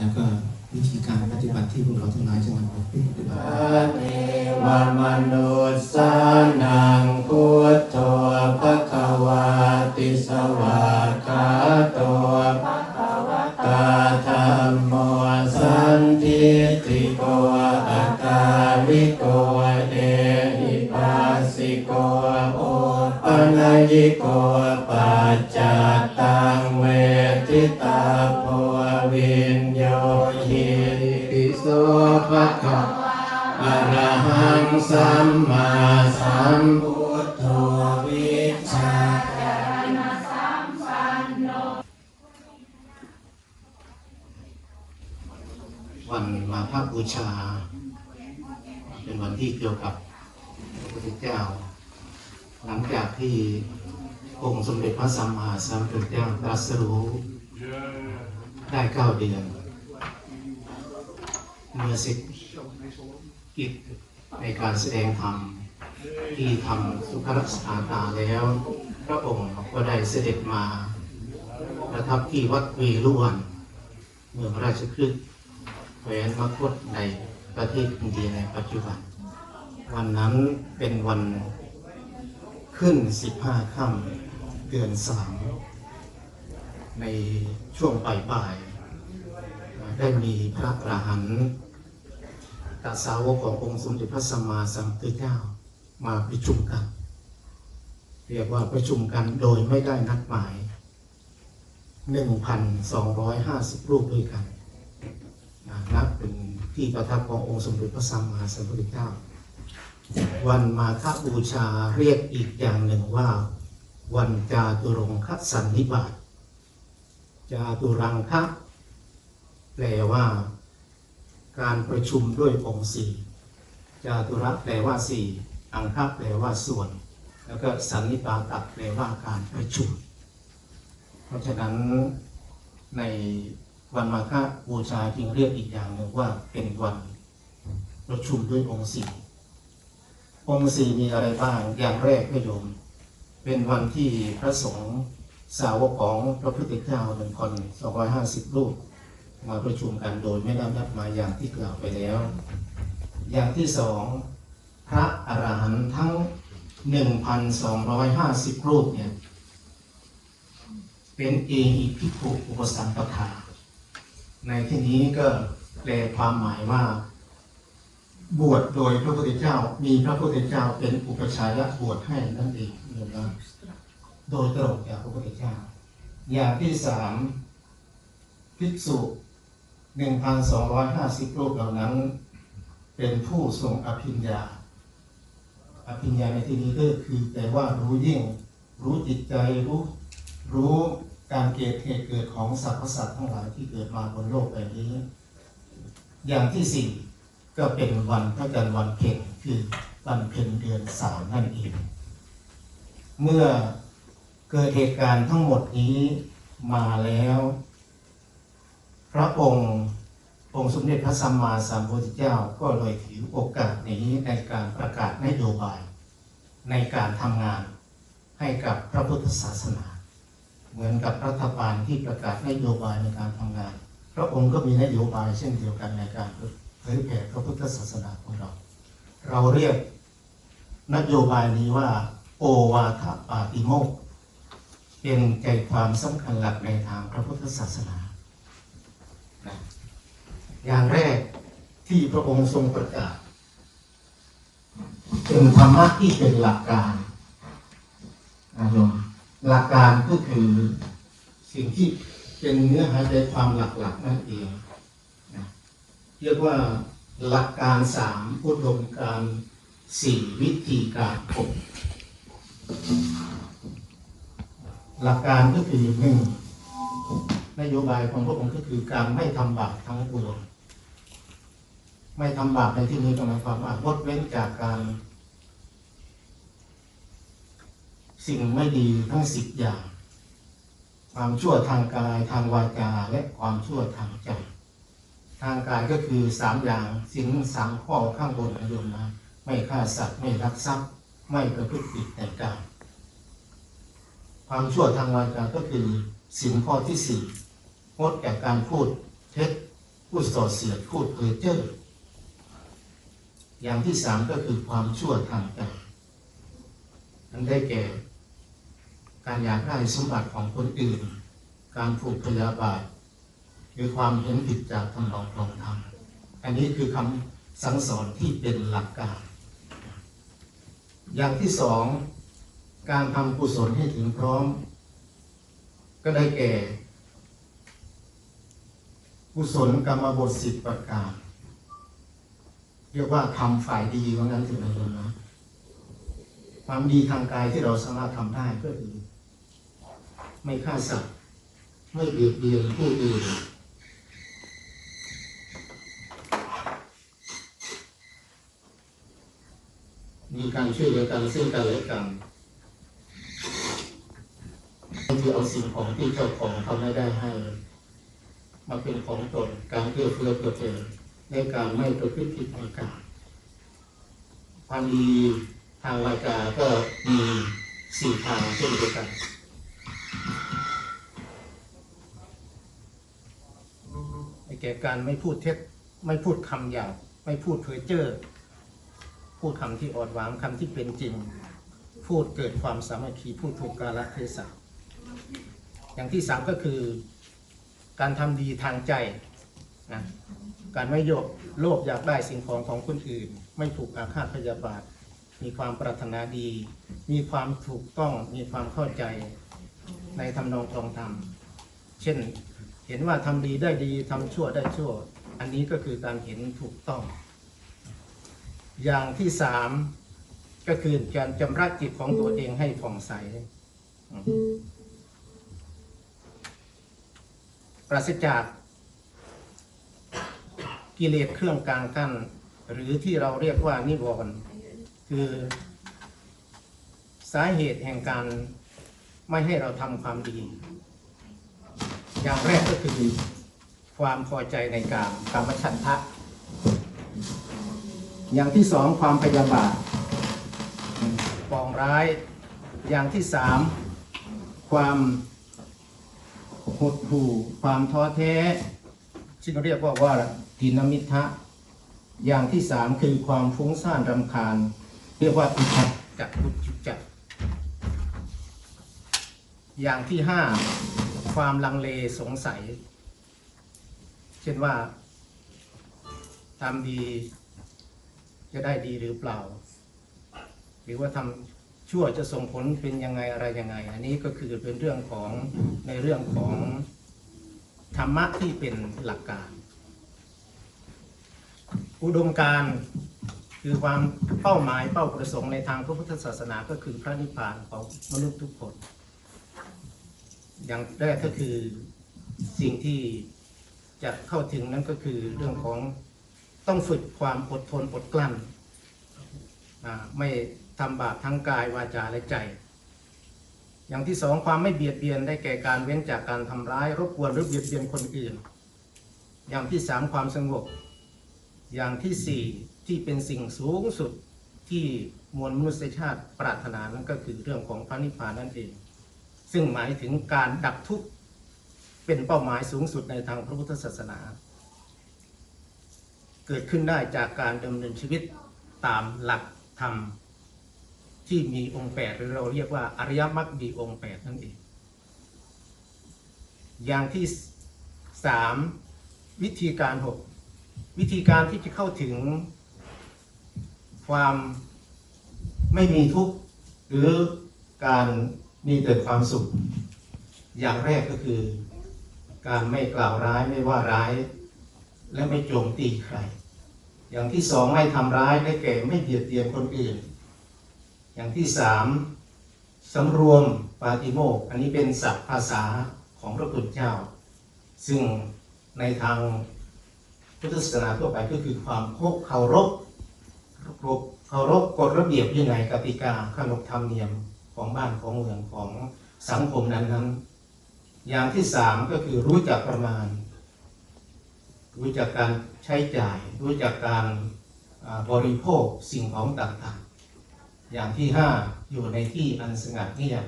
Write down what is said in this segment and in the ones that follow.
แล้วก็วิธีการปฏิบัติที่พวกเราทั้งหลายจะนำไปปฏิบัติเทวมนุษย์สานังพุทโธภะคะวาติสวากขาโตภะคะวะตาธัมโมสันทิติโกอัตตาลิโกเอหิปัสสิโกโอปัญญิโกปัจจตั อะระหังสัมมาสัมพุทโธวิชาสัมปันโนวันมาฆบูชา เป็นวันที่เกี่ยวกับพระพุทธเจ้า หลังจากที่องค์สมเด็จพระสัมมาสัมพุทธเจ้าตรัสรู้ได้เก้าเดือน เมื่อเสร็จกิจในการแสดงธรรมที่ทำสุขรักษาตาแล้ว พระองค์ก็ได้เสด็จมา ประทับที่วัดวีรุวันเมืองราชคฤห์แคว้นมคตในประเทศอินเดียในปัจจุบัน วันนั้นเป็นวันขึ้น 15 ค่ำเดือนสามในช่วงป่ายๆได้มีพระอรหันต์ กับสาวกขององค์สมเด็จพระสัมมาสัมพุทธเจ้ามาประชุมกัน เรียกว่าประชุมกันโดยไม่ได้นัดหมาย 1,250 รูปด้วยกันนะนับเป็นที่ประทับขององค์สมเด็จพระสัมมาสัมพุทธเจ้า วันมาฆบูชาเรียกอีกอย่างหนึ่งว่า วันจาตุรงคสันนิบาตจาตุรังคะแปลว่า การประชุมด้วยองค์สี่จาตุระแปลว่าสี่อังคะแปลว่าส่วน แล้วก็สันนิบาตแปลว่าการประชุม เพราะฉะนั้นในวันมาฆบูชาจึงเรียกอีกอย่างหนึ่งว่าเป็นวันประชุมด้วยองค์สี่องค์สี่มีอะไรบ้างอย่างแรกพระโยม เป็นวันที่พระสงฆ์สาวกของพระพุทธเจ้าหนึ่งคนสองร้อยห้าสิบรูป มาประชุมกันโดยไม่ได้นัดมาอย่างที่กล่าวไปแล้ว อย่างที่สองพระอรหันต์ทั้งหนึ่งพันสองร้อยห้าสิบรูปเนี่ยเป็นเอหิพิคุอุปสัมปทา ในที่นี้ก็แปลความหมายว่า บวชโดยพระพุทธเจ้ามีพระพุทธเจ้าเป็นอุปชายะบวชให้นั่นเองนะครับโดยตรงจากพระพุทธเจ้า อย่างที่สามภิกษุ หนึ่งพันสองร้อยห้าสิบรูปเหล่านั้น เป็นผู้ทรงอภิญญา อภิญญาในที่นี้ก็คือแปลว่ารู้ยิ่ง รู้จิตใจรู้รู้การเกิดเหตุเกิดของสรรพสัตว์ทั้งหลายที่เกิดมาบนโลกใบนี้ อย่างที่สี่ก็เป็นวันพระจันทร์วันเพ็ญคือวันเพ็ญเดือนสามนั่นเอง เมื่อเกิดเหตุการณ์ทั้งหมดนี้มาแล้ว ระองค์องค์สมเด็จพระสัมมาสัมพุทธเจ้าก็เลยถือโอกาสนี้ในการประกาศนโยบาย ในการทำงานให้กับพระพุทธศาสนา เหมือนกับรัฐบาลที่ประกาศนโยบายในการทำงาน พระองค์ก็มีนโยบายเช่นเดียวกันในการเผยแผ่พระพุทธศาสนาของเรา เราเรียกนโยบายนี้ว่า โอวาทปาติโมกเป็นใจความสำคัญหลักในทางพระพุทธศาสนา อย่างแรกที่พระองค์ทรงประกาศเป็นธรรมะที่เป็นหลักการนะโยมหลักการก็คือสิ่งที่เป็นเนื้อหาใจความหลักๆนั่นเองนะเรียกว่าหลักการสามอุดมการสี่วิธีการหกหลักการก็คือหนึ่งนโยบายของพระองค์ก็คือการไม่ทำบาปทั้งปวง ไม่ทำบาปในที่นี้ก็หมายความว่างดเว้นจากการ สิ่งไม่ดีทั้งสิบอย่าง ความชั่วทางกายทางวาจาและความชั่วทางใจ ทางกายก็คือสามอย่างสิ่งสามข้อข้างบนนะโยมนะไม่ฆ่าสัตว์ไม่รักทรัพย์ ไม่ประพฤติผิดในกายความชั่วทางวาจาก็คือสิ่งข้อที่สี่งดจากการพูดเท็จพูดส่อเสียดพูดเพ้อเจ้อ อย่างที่สามก็คือความชั่วทางใจอันได้แก่ การอยากได้สมบัติของคนอื่น การผูกพยาบาทหรือความเห็นผิดจากคำลองครองธรรมอันนี้คือคำสั่งสอนที่เป็นหลักการ อย่างที่สอง การทำกุศลให้ถึงพร้อม ก็ได้แก่ กุศลกรรมบทสิบประการ เรียกว่าทำฝ่ายดีว่างั้นถึงนะโยมนะความดีทางกายที่เราสามารถทำได้ก็คือ ไม่ฆ่าสัตว์ไม่เบียดเบียนผู้อื่นมีการช่วยเหลือกันซึ่งกันและกันคือเอาสิ่งของที่เจ้าของเขาไม่ได้ให้ มาเป็นของตนการเอื้อเฟื้อเผื่อแผ่ ในการไม่ประพฤติผิดในกามความดีทางวาจาก็มีสี่ทางเช่นเดียวกันในแก่การไม่พูดเท็จไม่พูดคำหยาบไม่พูดเพ้อเจ้อพูดคำที่อ่อนหวานคำที่เป็นจริง พูดเกิดความสามัคคีพูดถูกกาลเทศะอย่างที่สามก็คือ การทำดีทางใจนะ การไม่โยกโลภอยากได้สิ่งของของคนอื่น ไม่ถูกอาฆาตพยาบาท มีความปรารถนาดี มีความถูกต้องมีความเข้าใจในทำนองตรงธรรม เช่นเห็นว่าทำดีได้ดีทำชั่วได้ชั่ว อันนี้ก็คือการเห็นถูกต้อง อย่างที่สามก็คือการจำรักจิตของตัวเองให้ผ่องใส ปราศจาก กิเลสเครื่องกลางกั้นหรือที่เราเรียกว่านิวรณ์คือ สาเหตุแห่งการไม่ให้เราทำความดี อย่างแรกก็คือความพอใจในกามกามฉันทะ อย่างที่สองความพยาบาทปองร้าย อย่างที่สามความหดหู่ความท้อแท้ ที่เราเรียกว่าว่าทินมิทะอย่างที่สามคือความฟุ้งซ่านรำคาญ เรียกว่าอุทธัจจะอุจจจะอย่างที่ห้าความลังเลสงสัย เช่นว่าทำดีจะได้ดีหรือเปล่า หรือว่าทำชั่วจะส่งผลเป็นยังไงอะไรยังไง อันนี้ก็คือเป็นเรื่องของในเรื่องของ ธรรมะที่เป็นหลักการ อุดมการคือความเป้าหมายเป้าประสงค์ในทางพระพุทธศาสนาก็คือพระนิพพานของมนุษย์ทุกคน อย่างแรกก็คือสิ่งที่จะเข้าถึงนั้นก็คือเรื่องของต้องฝึกความอดทนอดกลั้นไม่ทำบาปทั้งกายวาจาและใจ อย่างที่สองความไม่เบียดเบียนได้แก่การเว้นจากการทำร้ายรบกวนหรือเบียดเบียนคนอื่น อย่างที่สามความสงบ อย่างที่สี่ที่เป็นสิ่งสูงสุดที่มวลมนุษยชาติปรารถนานั่นก็คือเรื่องของพระนิพพานนั่นเอง ซึ่งหมายถึงการดับทุกข์เป็นเป้าหมายสูงสุดในทางพระพุทธศาสนา เกิดขึ้นได้จากการดำเนินชีวิตตามหลักธรรม ที่มีองค์แปดหรือเราเรียกว่าอริยมรรคมีองค์แปดนั่นเอง อย่างที่สามวิธีการหกวิธีการที่จะเข้าถึงความไม่มีทุกข์หรือการมีแต่ความสุข อย่างแรกก็คือ การไม่กล่าวร้ายไม่ว่าร้าย และไม่โจมตีใคร อย่างที่สองไม่ทำร้ายได้แก่ไม่เบียดเบียนคนอื่น อย่างที่สามสำรวมปาติโมกอันนี้เป็นศัพท์ภาษาของพระพุทธเจ้า ซึ่งในทางพุทธศาสนาทั่วไปก็คือความเคารพเคารพกฎระเบียบวินัยกติกาขนบธรรมเนียมของบ้านของเมืองของสังคมนั้นๆอย่างที่สามก็คือรู้จักประมาณ รู้จักการใช้จ่าย รู้จักการบริโภคสิ่งของต่างๆ อย่างที่ห้าอยู่ในที่อันสงัดเงียบ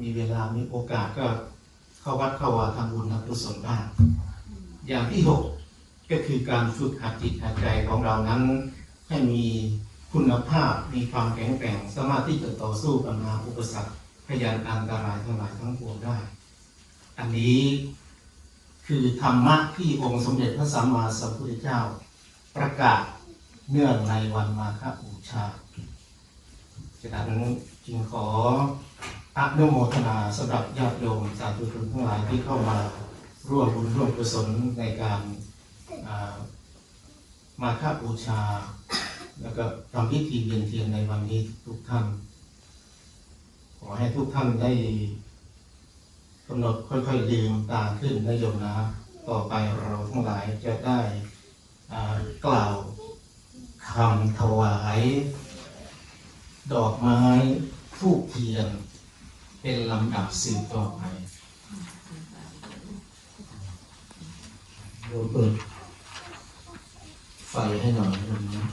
มีเวลามีโอกาสก็เข้าวัดเข้าวาทำบุญทำกุศลบ้างอย่างที่หกก็คือการฝึกหัดจิตหัดใจของเรานั้น ให้มีคุณภาพมีความแข็งแกร่งสามารถที่จะต่อสู้กับมาอุปสรรคพยานอันตรายทั้งหลายทั้งปวงได้ อันนี้คือธรรมะที่องค์สมเด็จพระสัมมาสัมพุทธเจ้า ประกาศเนื่องในวันมาฆบูชา ฉะนั้นจึงขออนุโมทนาสำหรับญาติโยมสาธุชนทั้งหลายที่เข้ามาร่วมบุญร่วมกุศลในการอ่ามาฆบูชา แล้วก็ทำพิธีเวียนเทียนในวันนี้ทุกท่าน ขอให้ทุกท่านได้กำหนดค่อยๆลืมตาขึ้นนะโยมนะ ต่อไปเราทั้งหลายจะได้กล่าวคำถวาย ดอกไม้ทูกเทียน เป็นลำดับสืบต่อไปโยมเปิดไฟให้หน่อยนะ